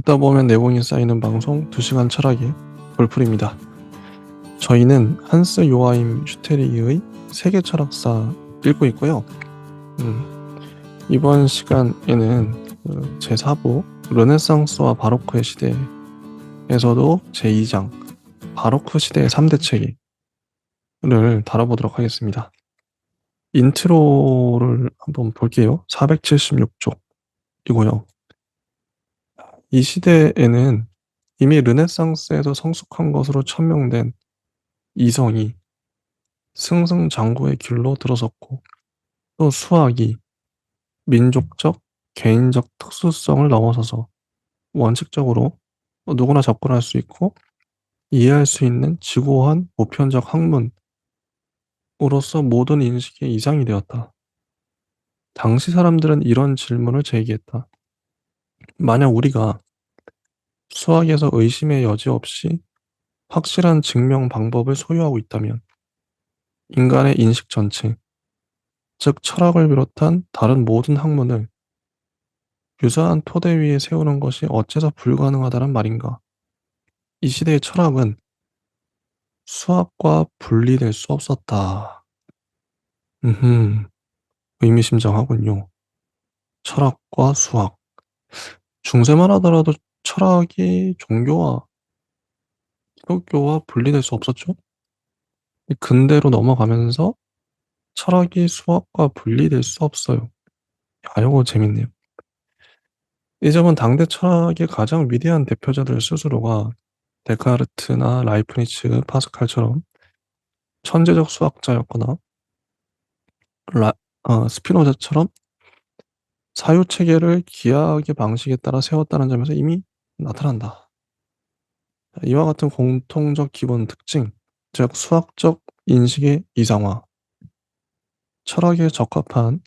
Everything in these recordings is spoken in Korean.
듣다 보면 내공이 쌓이는 방송 2시간 철학의 볼풀입니다. 저희는 한스 요하임 슈테리의 세계 철학사 읽고 있고요. 음, 이번 시간에는 그 제4부 르네상스와 바로크의 시대에서도 제2장 바로크 시대의 3대 체계를 다뤄보도록 하겠습니다. 인트로를 한번 볼게요. 476쪽이고요. 이 시대에는 이미 르네상스에서 성숙한 것으로 천명된 이성이 승승장구의 길로 들어섰고 또 수학이 민족적, 개인적 특수성을 넘어서서 원칙적으로 누구나 접근할 수 있고 이해할 수 있는 지고한 보편적 학문으로서 모든 인식의 이상이 되었다. 당시 사람들은 이런 질문을 제기했다. 만약 우리가 수학에서 의심의 여지 없이 확실한 증명 방법을 소유하고 있다면 인간의 인식 전체, 즉 철학을 비롯한 다른 모든 학문을 유사한 토대 위에 세우는 것이 어째서 불가능하다는 말인가? 이 시대의 철학은 수학과 분리될 수 없었다. 음, 의미심장하군요. 철학과 수학. 중세만 하더라도 철학이 종교와 기독교와 분리될 수 없었죠. 근대로 넘어가면서 철학이 수학과 분리될 수 없어요. 아, 이거 재밌네요. 이 점은 당대 철학의 가장 위대한 대표자들 스스로가 데카르트나 라이프니츠, 파스칼처럼 천재적 수학자였거나 라, 어, 스피노자처럼 사유 체계를 기하학의 방식에 따라 세웠다는 점에서 이미 나타난다. 이와 같은 공통적 기본 특징, 즉 수학적 인식의 이상화, 철학에 적합한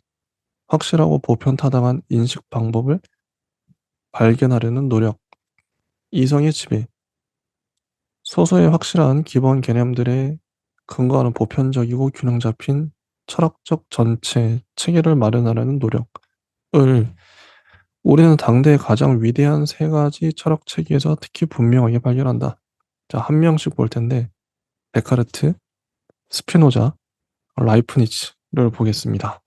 확실하고 보편타당한 인식 방법을 발견하려는 노력, 이성의 지배, 소수의 확실한 기본 개념들에 근거하는 보편적이고 균형 잡힌 철학적 전체 체계를 마련하려는 노력 을 우리는 당대의 가장 위대한 세 가지 철학 체계에서 특히 분명하게 발견한다. 자, 한 명씩 볼 텐데 데카르트, 스피노자, 라이프니츠를 보겠습니다.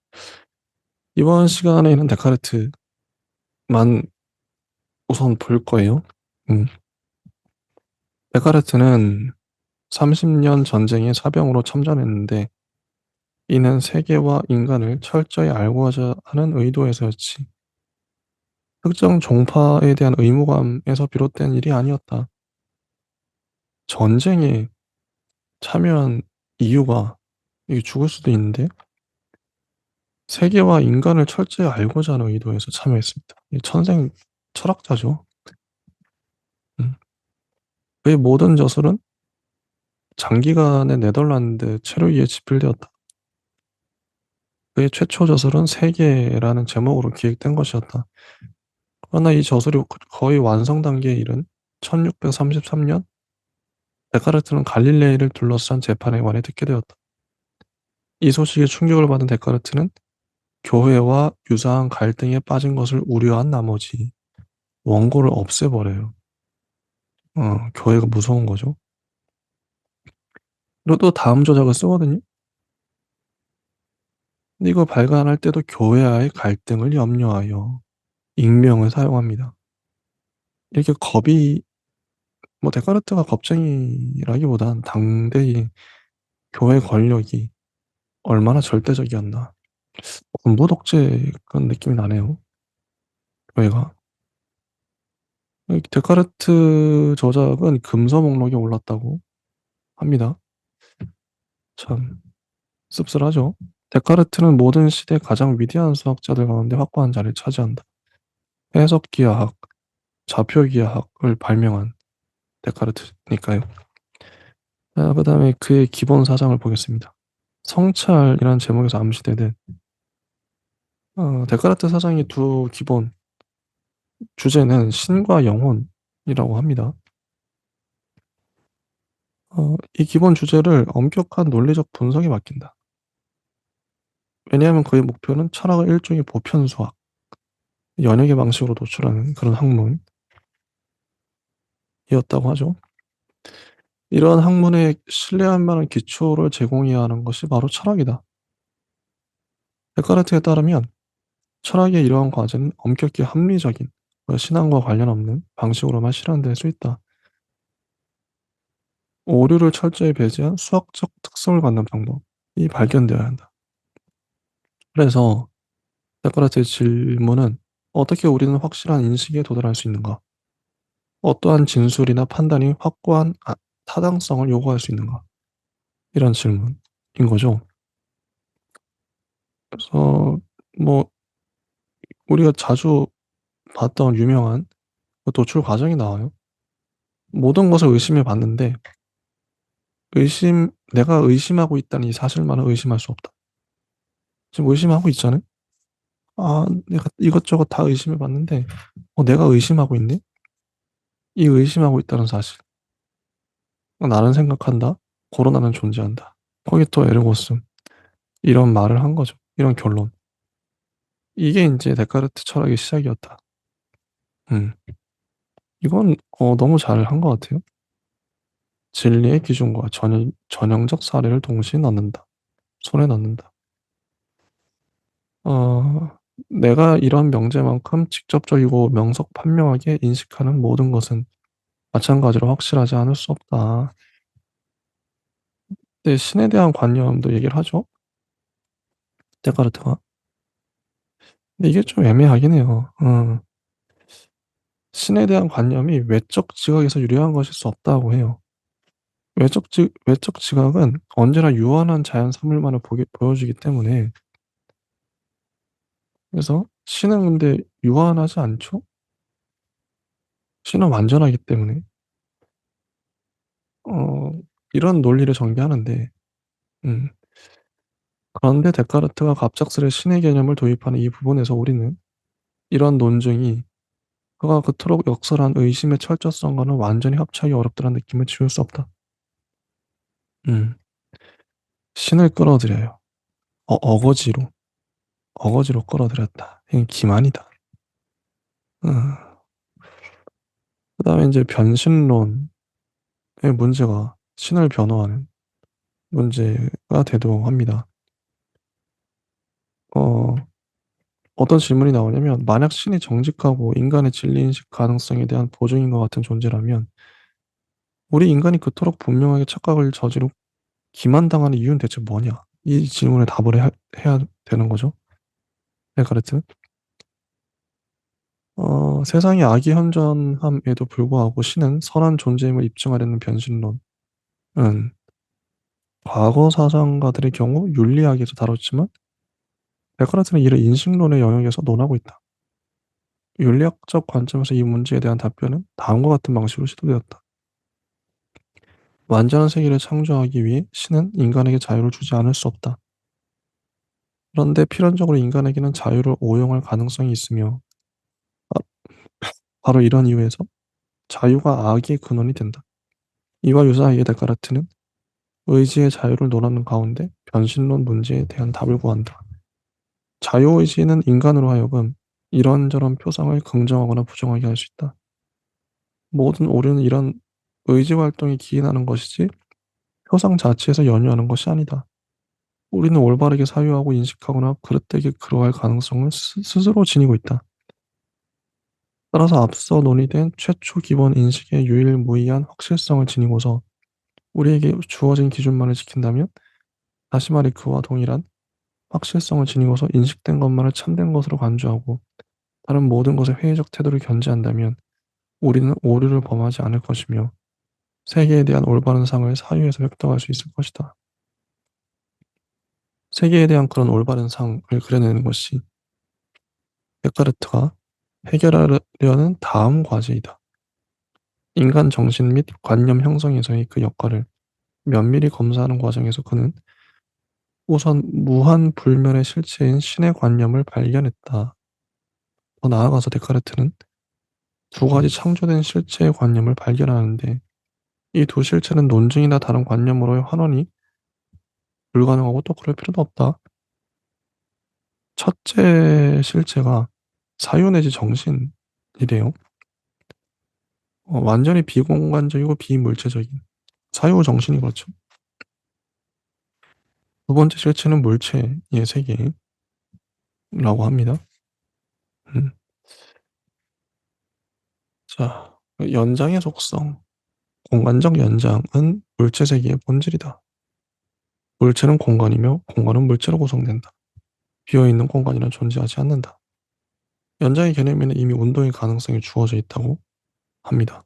이번 시간에는 데카르트만 우선 볼 거예요. 음. 데카르트는 30년 전쟁에 사병으로 참전했는데 이는 세계와 인간을 철저히 알고자 하는 의도에서였지. 특정 종파에 대한 의무감에서 비롯된 일이 아니었다. 전쟁에 참여한 이유가 이게 죽을 수도 있는데 세계와 인간을 철저히 알고자 하는 의도에서 참여했습니다. 천생 철학자죠. 음. 그의 모든 저술은 장기간의 네덜란드 체류 위에 집필되었다. 그의 최초 저술은 세계라는 제목으로 기획된 것이었다. 그러나 이 저술이 거의 완성 단계에 이른 1633년 데카르트는 갈릴레이를 둘러싼 재판에 관해 듣게 되었다. 이 소식에 충격을 받은 데카르트는 교회와 유사한 갈등에 빠진 것을 우려한 나머지 원고를 없애버려요. 어, 교회가 무서운 거죠. 그리고 또 다음 조작을 쓰거든요. 근데 이거 발간할 때도 교회와의 갈등을 염려하여 익명을 사용합니다. 이렇게 겁이 뭐 데카르트가 겁쟁이라기보단 당대의 교회 권력이 얼마나 절대적이었나. 군부 독재 그런 느낌이 나네요. 교회가. 데카르트 저작은 금서 목록에 올랐다고 합니다. 참 씁쓸하죠. 데카르트는 모든 시대 가장 위대한 수학자들 가운데 확고한 자리를 차지한다. 해석기하학, 좌표기하학을 발명한 데카르트니까요. 자, 그 다음에 그의 기본 사상을 보겠습니다. 성찰이라는 제목에서 암시되는 어, 데카르트 사상의 두 기본 주제는 신과 영혼이라고 합니다. 어, 이 기본 주제를 엄격한 논리적 분석에 맡긴다. 왜냐하면 그의 목표는 철학을 일종의 보편 수학, 연역의 방식으로 도출하는 그런 학문, 이었다고 하죠. 이러한 학문에 신뢰할 만한 기초를 제공해야 하는 것이 바로 철학이다. 데카르트에 따르면 철학의 이러한 과제는 엄격히 합리적인 신앙과 관련 없는 방식으로만 실현될 수 있다. 오류를 철저히 배제한 수학적 특성을 갖는 방법이 발견되어야 한다. 그래서 데카르트의 질문은 어떻게 우리는 확실한 인식에 도달할 수 있는가? 어떠한 진술이나 판단이 확고한 아, 타당성을 요구할 수 있는가? 이런 질문인 거죠. 그래서 뭐 우리가 자주 봤던 유명한 그 도출 과정이 나와요. 모든 것을 의심해 봤는데 의심 내가 의심하고 있다는 이 사실만은 의심할 수 없다. 지금 의심하고 있잖아요. 아, 내가 이것저것 다 의심해 봤는데 어, 내가 의심하고 있네? 이 의심하고 있다는 사실. 나는 생각한다. 코로나는 존재한다. 코기토 에르고스 이런 말을 한 거죠. 이런 결론. 이게 이제 데카르트 철학의 시작이었다. 음. 이건 어, 너무 잘 한 것 같아요. 진리의 기준과 전형, 전형적 사례를 동시에 넣는다. 손에 넣는다. 어, 내가 이런 명제만큼 직접적이고 명석 판명하게 인식하는 모든 것은 마찬가지로 확실하지 않을 수 없다. 근데 신에 대한 관념도 얘기를 하죠. 데카르트가. 근데 이게 좀 애매하긴 해요. 어. 신에 대한 관념이 외적 지각에서 유래한 것일 수 없다고 해요. 외적 지 외적 지각은 언제나 유한한 자연 사물만을 보여주기 때문에 그래서 신은 근데 유한하지 않죠? 신은 완전하기 때문에. 어 이런 논리를 전개하는데 음 그런데 데카르트가 갑작스레 신의 개념을 도입하는 이 부분에서 우리는 이런 논증이 그가 그토록 역설한 의심의 철저성과는 완전히 합치하기 어렵다는 느낌을 지울 수 없다. 음. 신을 끌어들여요. 어 어거지로. 어거지로 끌어들였다. 이건 기만이다. 어. 그 다음에 인제 변신론의 문제가 신을 변호하는 문제가 되기도 합니다. 어 어떤 질문이 나오냐면 만약 신이 정직하고 인간의 진리 인식 가능성에 대한 보증인 것 같은 존재라면 우리 인간이 그토록 분명하게 착각을 저지르고 기만당하는 이유는 대체 뭐냐? 이 질문에 답을 해야, 해야 되는 거죠. 데카르트. 어, 세상이 악이 현존함에도 불구하고 신은 선한 존재임을 입증하려는 변신론은 과거 사상가들의 경우 윤리학에서 다뤘지만 데카르트는 이를 인식론의 영역에서 논하고 있다. 윤리학적 관점에서 이 문제에 대한 답변은 다음과 같은 방식으로 시도되었다. 완전한 세계를 창조하기 위해 신은 인간에게 자유를 주지 않을 수 없다. 그런데 필연적으로 인간에게는 자유를 오용할 가능성이 있으며 바로 이런 이유에서 자유가 악의 근원이 된다. 이와 유사하게 데카르트는 의지의 자유를 논하는 가운데 변신론 문제에 대한 답을 구한다. 자유의지는 인간으로 하여금 이런저런 표상을 긍정하거나 부정하게 할 수 있다. 모든 오류는 이런 의지 활동에 기인하는 것이지 표상 자체에서 연유하는 것이 아니다. 우리는 올바르게 사유하고 인식하거나 그릇되게 그러할 가능성을 스, 스스로 지니고 있다. 따라서 앞서 논의된 최초 기본 인식의 유일무이한 확실성을 지니고서 우리에게 주어진 기준만을 지킨다면 다시 말해 그와 동일한 확실성을 지니고서 인식된 것만을 참된 것으로 간주하고 다른 모든 것에 회의적 태도를 견지한다면 우리는 오류를 범하지 않을 것이며 세계에 대한 올바른 상을 사유에서 획득할 수 있을 것이다. 세계에 대한 그런 올바른 상을 그려내는 것이 데카르트가 해결하려는 다음 과제이다. 인간 정신 및 관념 형성에서의 그 역할을 면밀히 검사하는 과정에서 그는 우선 무한 불멸의 실체인 신의 관념을 발견했다. 더 나아가서 데카르트는 두 가지 창조된 실체의 관념을 발견하는데 이 두 실체는 논증이나 다른 관념으로의 환원이 불가능하고 또 그럴 필요도 없다. 첫째 실체가 사유 내지 정신이래요. 어, 어, 완전히 비공간적이고 비물체적인 사유 정신이 그렇죠. 두 번째 실체는 물체의 세계라고 합니다. 음. 자, 연장의 속성. 공간적 연장은 물체 세계의 본질이다. 물체는 공간이며 공간은 물체로 구성된다. 비어있는 공간이란 존재하지 않는다. 연장의 개념에는 이미 운동의 가능성이 주어져 있다고 합니다.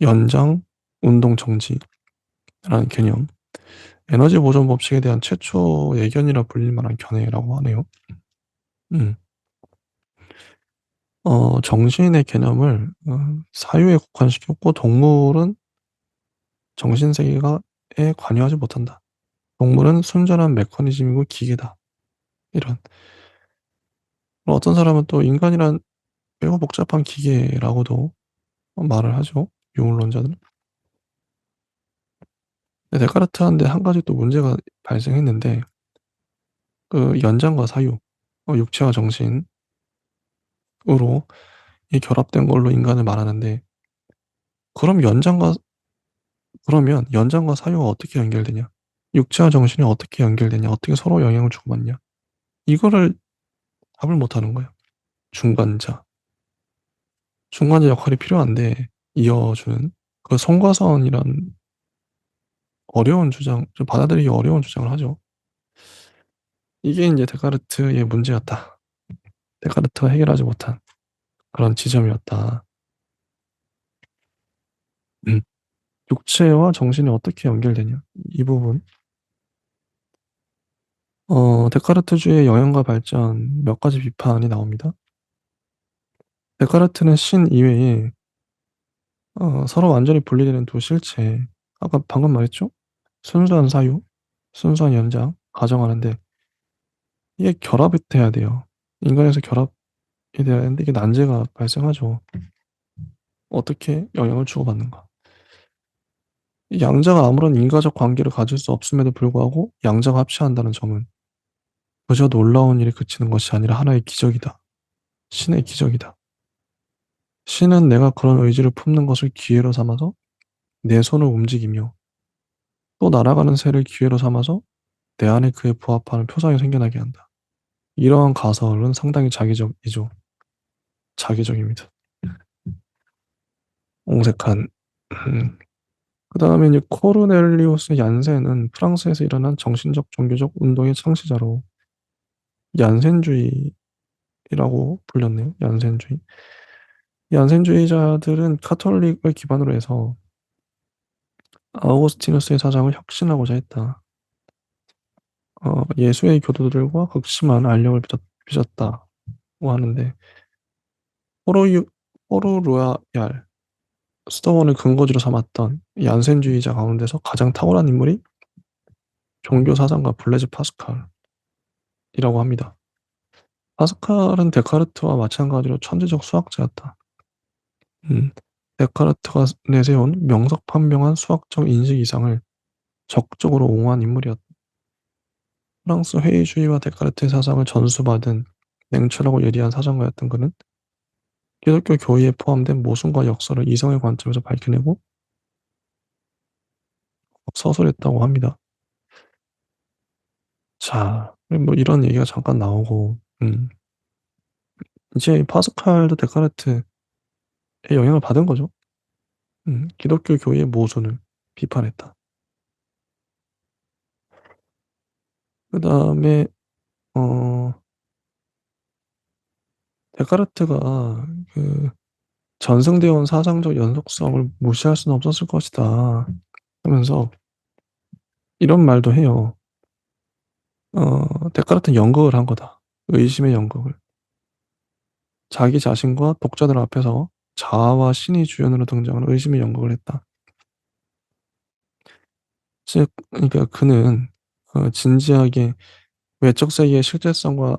연장, 운동 정지라는 개념. 에너지 보존 법칙에 대한 최초 예견이라 불릴 만한 견해라고 하네요. 음. 어, 정신의 개념을 어, 사유에 국한시켰고 동물은 정신 세계가에 관여하지 못한다. 동물은 순전한 메커니즘이고 기계다. 이런. 어떤 사람은 또 인간이란 매우 복잡한 기계라고도 말을 하죠. 유물론자들은. 데카르트한테 한 가지 또 문제가 발생했는데 그 연장과 사유, 어, 육체와 정신으로 이 결합된 걸로 인간을 말하는데 그럼 연장과 그러면 연장과 사유가 어떻게 연결되냐? 육체와 정신이 어떻게 연결되냐? 어떻게 서로 영향을 주고받냐? 이거를 답을 못 하는 거예요. 중간자. 중간자 역할이 필요한데 이어주는 그 송과선이란 어려운 주장, 좀 받아들이기 어려운 주장을 하죠. 이게 이제 데카르트의 문제였다. 데카르트가 해결하지 못한 그런 지점이었다. 음. 육체와 정신이 어떻게 연결되냐? 이 부분. 어, 데카르트주의 영향과 발전 몇 가지 비판이 나옵니다. 데카르트는 신 이외에 어, 서로 완전히 분리되는 두 실체, 아까 방금 말했죠? 순수한 사유, 순수한 연장 가정하는데 이게 결합이 돼야 돼요. 인간에서 결합이 돼야 되는데 이게 난제가 발생하죠. 어떻게 영향을 주고받는가? 양자가 아무런 인과적 관계를 가질 수 없음에도 불구하고 양자가 합체한다는 점은 그저 놀라운 일에 그치는 것이 아니라 하나의 기적이다. 신의 기적이다. 신은 내가 그런 의지를 품는 것을 기회로 삼아서 내 손을 움직이며 또 날아가는 새를 기회로 삼아서 내 안에 그에 부합하는 표상이 생겨나게 한다. 이러한 가설은 상당히 자기적이죠. 자기적입니다. 옹색한 음. 그 다음에 코르넬리우스 얀센은 프랑스에서 일어난 정신적 종교적 운동의 창시자로 얀센주의라고 불렸네요. 얀센주의. 얀센주의자들은 카톨릭을 기반으로 해서 아우구스티누스의 사상을 혁신하고자 했다. 어, 예수의 교도들과 극심한 알력을 빚었, 빚었다고 하는데 포르로얄 스토원을 근거지로 삼았던 얀센주의자 가운데서 가장 탁월한 인물이 종교 사상가 블레즈 파스칼 이라고 합니다. 파스칼은 데카르트와 마찬가지로 천재적 수학자였다. 음, 데카르트가 내세운 명석판명한 수학적 인식 이상을 적극적으로 옹호한 인물이었다. 프랑스 회의주의와 데카르트의 사상을 전수받은 냉철하고 예리한 사상가였던 그는 기독교 교리에 포함된 모순과 역설을 이성의 관점에서 밝혀내고 서술했다고 합니다. 자, 뭐 이런 얘기가 잠깐 나오고, 음. 이제 파스칼도 데카르트의 영향을 받은 거죠. 음, 기독교 교리의 모순을 비판했다. 그 다음에, 어, 데카르트가 그 전승되어 온 사상적 연속성을 무시할 수는 없었을 것이다. 하면서 이런 말도 해요. 어, 데카르트는 연극을 한 거다. 의심의 연극을. 자기 자신과 독자들 앞에서 자아와 신이 주연으로 등장하는 의심의 연극을 했다. 즉, 그러니까 그는 어, 진지하게 외적 세계의 실제성과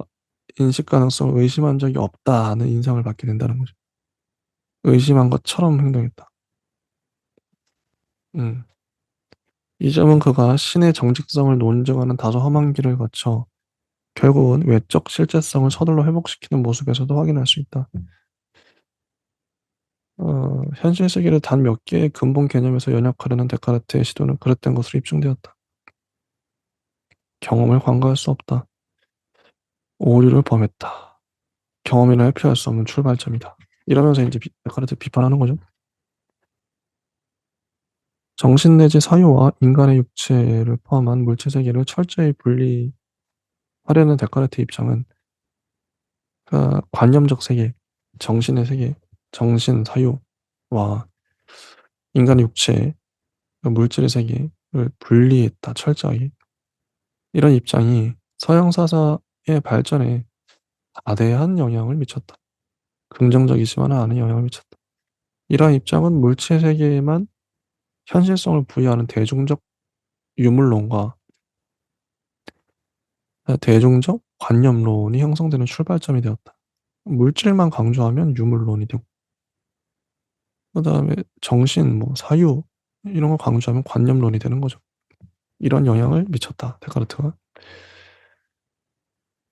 인식 가능성을 의심한 적이 없다는 인상을 받게 된다는 거죠. 의심한 것처럼 행동했다. 음. 이 점은 그가 신의 정직성을 논증하는 다소 험한 길을 거쳐 결국은 외적 실제성을 서둘러 회복시키는 모습에서도 확인할 수 있다. 어, 현실 세계를 단 몇 개의 근본 개념에서 연약하려는 데카르트의 시도는 그릇된 것으로 입증되었다. 경험을 관가할 수 없다. 오류를 범했다. 경험이나 회피할 수 없는 출발점이다. 이러면서 이제 비- 데카르트 비판하는 거죠. 정신 내지 사유와 인간의 육체를 포함한 물체 세계를 철저히 분리하려는 데카르트 입장은 그 관념적 세계, 정신의 세계, 정신 사유와 인간의 육체, 그 물질의 세계를 분리했다 철저하게 이런 입장이 서양 사사의 발전에 다대한 영향을 미쳤다. 긍정적이지만 않은 영향을 미쳤다. 이러한 입장은 물체 세계에만 현실성을 부여하는 대중적 유물론과 대중적 관념론이 형성되는 출발점이 되었다. 물질만 강조하면 유물론이 되고, 그 다음에 정신, 뭐 사유 이런 걸 강조하면 관념론이 되는 거죠. 이런 영향을 미쳤다. 데카르트가.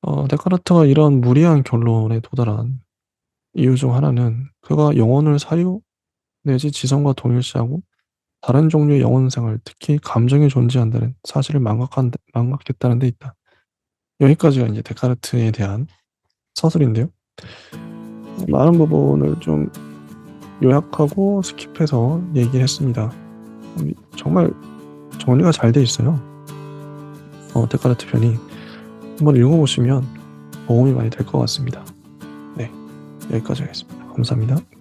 어, 데카르트가 이런 무리한 결론에 도달한 이유 중 하나는 그가 영혼을 사유 내지 지성과 동일시하고 다른 종류의 영혼 생활, 특히 감정이 존재한다는 사실을 망각한, 망각했다는 데 있다. 여기까지가 이제 데카르트에 대한 서술인데요. 많은 부분을 좀 요약하고 스킵해서 얘기를 했습니다. 음, 정말 정리가 잘 돼 있어요. 어, 데카르트 편이 한번 읽어보시면 도움이 많이 될 것 같습니다. 네, 여기까지 하겠습니다. 감사합니다.